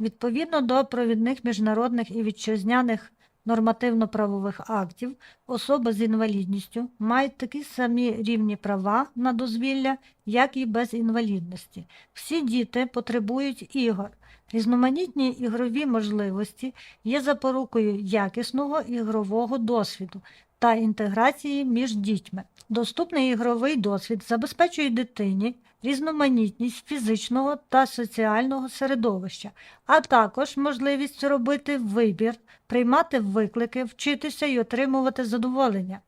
Відповідно до провідних міжнародних і вітчизняних нормативно-правових актів, особи з інвалідністю мають такі самі рівні права на дозвілля, як і без інвалідності. Всі діти потребують ігор. Різноманітні ігрові можливості є запорукою якісного ігрового досвіду та інтеграції між дітьми. Доступний ігровий досвід забезпечує дитині різноманітність фізичного та соціального середовища, а також можливість робити вибір, приймати виклики, вчитися і отримувати задоволення.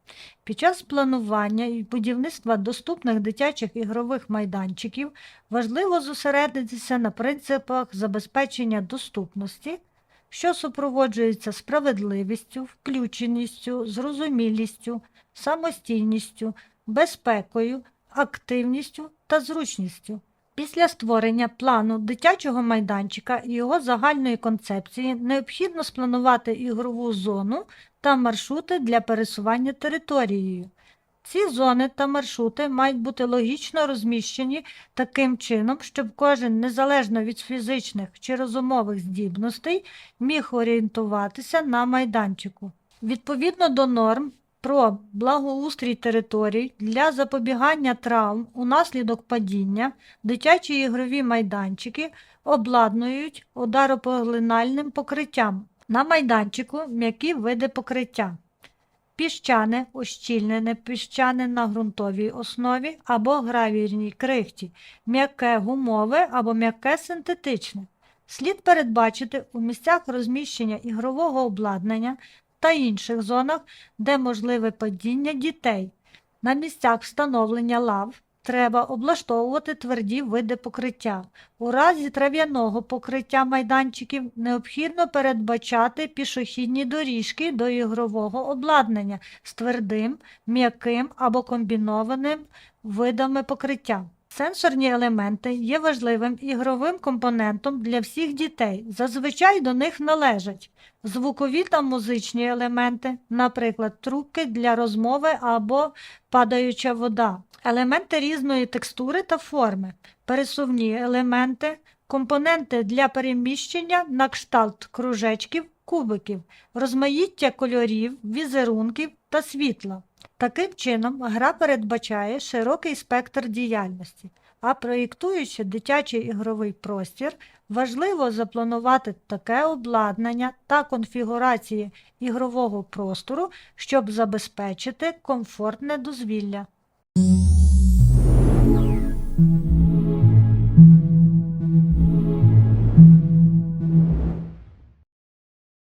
Під час планування і будівництва доступних дитячих ігрових майданчиків важливо зосередитися на принципах забезпечення доступності, що супроводжується справедливістю, включеністю, зрозумілістю, самостійністю, безпекою, активністю та зручністю. Після створення плану дитячого майданчика і його загальної концепції необхідно спланувати ігрову зону та маршрути для пересування територією. Ці зони та маршрути мають бути логічно розміщені таким чином, щоб кожен, незалежно від фізичних чи розумових здібностей, міг орієнтуватися на майданчику. Відповідно до норм про благоустрій територій для запобігання травм унаслідок падіння, дитячі ігрові майданчики обладнують ударопоглинальним покриттям. На майданчику м'які види покриття. Піщане, ущільнене піщане на ґрунтовій основі або гравірній крихті, м'яке гумове або м'яке синтетичне. Слід передбачити у місцях розміщення ігрового обладнання та інших зонах, де можливе падіння дітей. На місцях встановлення лав треба облаштовувати тверді види покриття. У разі трав'яного покриття майданчиків необхідно передбачати пішохідні доріжки до ігрового обладнання з твердим, м'яким або комбінованим видами покриття. Сенсорні елементи є важливим ігровим компонентом для всіх дітей. Зазвичай до них належать звукові та музичні елементи, наприклад, трубки для розмови або падаюча вода, елементи різної текстури та форми, пересувні елементи, компоненти для переміщення на кшталт кружечків, кубиків, розмаїття кольорів, візерунків та світла. Таким чином, гра передбачає широкий спектр діяльності, а проєктуючи дитячий ігровий простір, важливо запланувати таке обладнання та конфігурації ігрового простору, щоб забезпечити комфортне дозвілля.